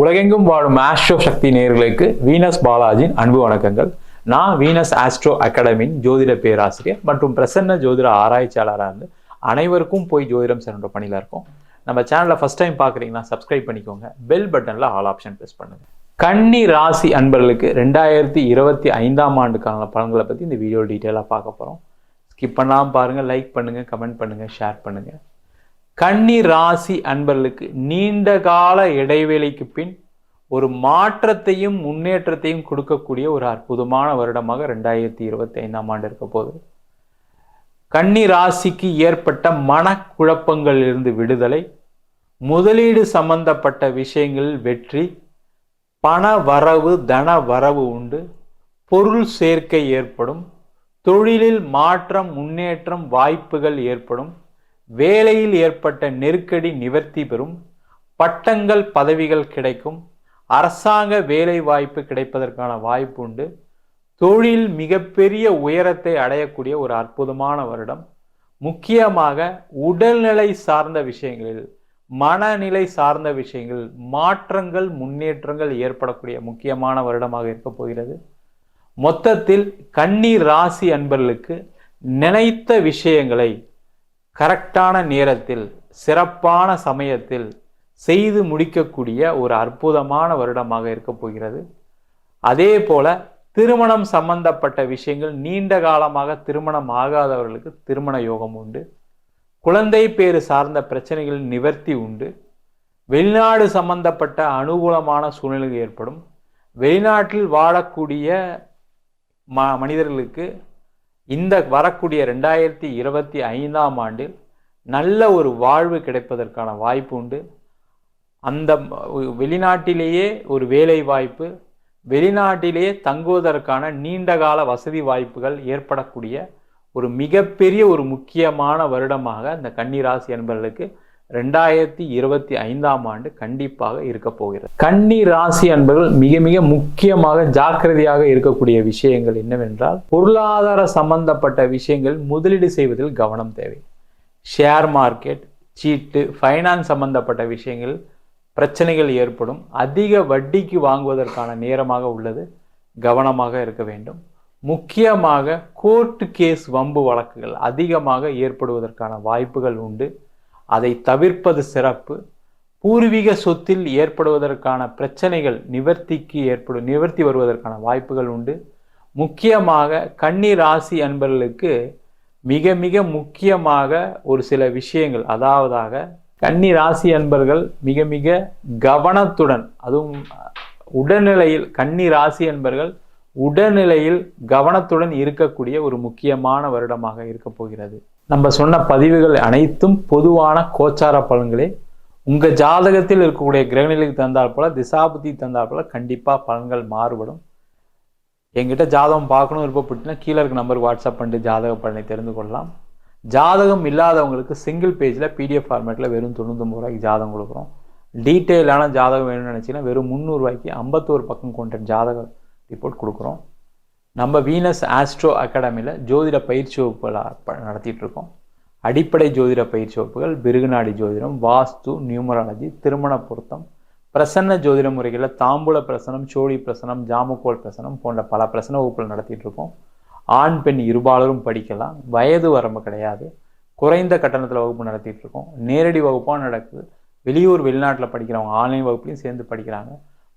உலகெங்கும் வாழும் ஆஸ்ட்ரோ சக்தி நேர்களுக்கு வீனஸ் பாலாஜியின் அன்பு வணக்கங்கள். நான் வீனஸ் ஆஸ்ட்ரோ அகாடமியின் ஜோதிட பேராசிரியர் மற்றும் பிரசன்ன ஜோதிட ஆராய்ச்சியாளராக இருந்து அனைவருக்கும் போய் ஜோதிடம் சென்ற பணியில் இருக்கோம். நம்ம சேனலை ஃபர்ஸ்ட் டைம் பார்க்குறீங்கன்னா சப்ஸ்கிரைப் பண்ணிக்கோங்க. பெல் பட்டனில் ஆல் ஆப்ஷன் ப்ரெஸ் பண்ணுங்க. கன்னி ராசி அன்பர்களுக்கு ரெண்டாயிரத்தி இருபத்தி ஐந்தாம் ஆண்டுக்கான பலன்களை பற்றி இந்த வீடியோ டீட்டெயிலாக பார்க்க போகிறோம் ஸ்கிப் பண்ணாமல் பாருங்கள் லைக் பண்ணுங்கள் கமெண்ட் பண்ணுங்கள் ஷேர் பண்ணுங்கள் கன்னி ராசி அன்பர்களுக்கு நீண்ட கால இடைவெளிக்கு பின் ஒரு மாற்றத்தையும் முன்னேற்றத்தையும் கொடுக்கக்கூடிய ஒரு அற்புதமான வருடமாக ரெண்டாயிரத்தி இருபத்தி ஐந்தாம் ஆண்டு இருக்க போகுது. கன்னி ராசிக்கு ஏற்பட்ட மனக்குழப்பங்களிலிருந்து விடுதலை முதலீடு சம்பந்தப்பட்ட விஷயங்களில் வெற்றி பண வரவு தன வரவு உண்டு பொருள் சேர்க்கை ஏற்படும் தொழிலில் மாற்றம் முன்னேற்றம் வாய்ப்புகள் ஏற்படும் வேலையில் ஏற்பட்ட நெருக்கடி நிவர்த்தி பெறும் பட்டங்கள் பதவிகள் கிடைக்கும் அரசாங்க வேலை வாய்ப்பு கிடைப்பதற்கான வாய்ப்பு உண்டு. தொழில் மிகப்பெரிய உயரத்தை அடையக்கூடிய ஒரு அற்புதமான வருடம். முக்கியமாக உடல்நிலை சார்ந்த விஷயங்களில் மனநிலை சார்ந்த விஷயங்கள் மாற்றங்கள் முன்னேற்றங்கள் ஏற்படக்கூடிய முக்கியமான வருடமாக இருக்க போகிறது. மொத்தத்தில் கன்னி ராசி அன்பர்களுக்கு நினைத்த விஷயங்களை கரெக்டான நேரத்தில் சிறப்பான சமயத்தில் செய்து முடிக்கக்கூடிய ஒரு அற்புதமான வருடமாக இருக்க போகிறது. அதே போல திருமணம் சம்பந்தப்பட்ட விஷயங்கள் நீண்ட காலமாக திருமணம் ஆகாதவர்களுக்கு திருமண யோகம் உண்டு. குழந்தை பேறு சார்ந்த பிரச்சனைகள் நிவர்த்தி உண்டு. வெளிநாடு சம்பந்தப்பட்ட அனுகூலமான சூழ்நிலைகள் ஏற்படும். வெளிநாட்டில் வாழக்கூடிய ம மனிதர்களுக்கு இந்த வரக்கூடிய ரெண்டாயிரத்தி இருபத்தி ஐந்தாம் ஆண்டில் நல்ல ஒரு வாழ்வு கிடைப்பதற்கான வாய்ப்பு உண்டு. அந்த வெளிநாட்டிலேயே ஒரு வேலை வாய்ப்பு வெளிநாட்டிலேயே தங்குவதற்கான நீண்டகால வசதி வாய்ப்புகள் ஏற்படக்கூடிய ஒரு மிகப்பெரிய ஒரு முக்கியமான வருடமாக இந்த கன்னிராசி என்பவர்களுக்கு ரெண்டாயிரத்தி இருபத்தி ஐந்தாம் ஆண்டு கண்டிப்பாக இருக்க போகிறது. கன்னி ராசி அன்பர்கள் மிக மிக முக்கியமாக ஜாக்கிரதையாக இருக்கக்கூடிய விஷயங்கள் என்னவென்றால் பொருளாதார சம்பந்தப்பட்ட விஷயங்கள் முதலீடு செய்வதில் கவனம் தேவை. ஷேர் மார்க்கெட் சீட்டு ஃபைனான்ஸ் சம்பந்தப்பட்ட விஷயங்கள் பிரச்சனைகள் ஏற்படும். அதிக வட்டிக்கு வாங்குவதற்கான நேரமாக உள்ளது. கவனமாக இருக்க வேண்டும். முக்கியமாக கோர்ட்டு கேஸ் வம்பு வழக்குகள் அதிகமாக ஏற்படுவதற்கான வாய்ப்புகள் உண்டு. அதை தவிர்ப்பது சிறப்பு. பூர்வீக சொத்தில் ஏற்படுவதற்கான பிரச்சனைகள் நிவர்த்திக்கு ஏற்படும் நிவர்த்தி வருவதற்கான வாய்ப்புகள் உண்டு. முக்கியமாக கன்னி ராசி அன்பர்களுக்கு மிக மிக முக்கியமாக ஒரு சில விஷயங்கள். அதாவதாக கன்னி ராசி அன்பர்கள் மிக மிக கவனத்துடன் அதுவும் உடல்நிலையில் கன்னி ராசி அன்பர்கள் உடல்நிலையில் கவனத்துடன் இருக்கக்கூடிய ஒரு முக்கியமான வருடமாக இருக்க போகிறது. நம்ம சொன்ன பதிவுகள் அனைத்தும் பொதுவான கோச்சார பலன்களே. உங்க ஜாதகத்தில் இருக்கக்கூடிய கிரகநிலைக்கு தந்தால் போல திசாபுத்தி தந்தால் போல கண்டிப்பா பலன்கள் மாறுபடும். எங்கிட்ட ஜாதகம் பார்க்கணும் விருப்பப்பட்டுனா கீழே இருக்க நம்பருக்கு வாட்ஸ்அப் பண்ணிட்டு ஜாதக பலனை தெரிந்து கொள்ளலாம். ஜாதகம் இல்லாதவங்களுக்கு சிங்கிள் பேஜில் பிடிஎஃப் ஃபார்மேட்டில் வெறும் தொண்ணூத்தொம்பது ரூபாய்க்கு ஜாதகம் கொடுக்குறோம். டீட்டெயிலான ஜாதகம் வேணும்னு நினச்சிங்கன்னா வெறும் முந்நூறுரூவாய்க்கு ஐம்பத்தோரு பக்கம் கொண்ட ஜாதகம் ரிப்போர்ட் கொடுக்குறோம். நம்ம வீனஸ் ஆஸ்ட்ரோ அகாடமியில் ஜோதிட பயிற்சி வகுப்புகள் நடத்திட்டுருக்கோம். அடிப்படை ஜோதிட பயிற்சி வகுப்புகள் பிருகுநாடி ஜோதிடம் வாஸ்து நியூமராலஜி திருமண பொருத்தம் பிரசன்ன ஜோதிட முறைகளில் தாம்பூல பிரசனம் சோழி பிரசனம் ஜாமுக்கோல் பிரசனம் போன்ற பல பிரசன வகுப்புகள் நடத்திட்டுருக்கோம். ஆண் பெண் இருபாலரும் படிக்கலாம். வயது வரம்பு கிடையாது. குறைந்த கட்டணத்தில் வகுப்பு நடத்திட்டுருக்கோம். நேரடி வகுப்பாக நடக்குது. வெளியூர் வெளிநாட்டில் படிக்கிறவங்க ஆன்லைன் வகுப்புலையும் சேர்ந்து படிக்கிறாங்க.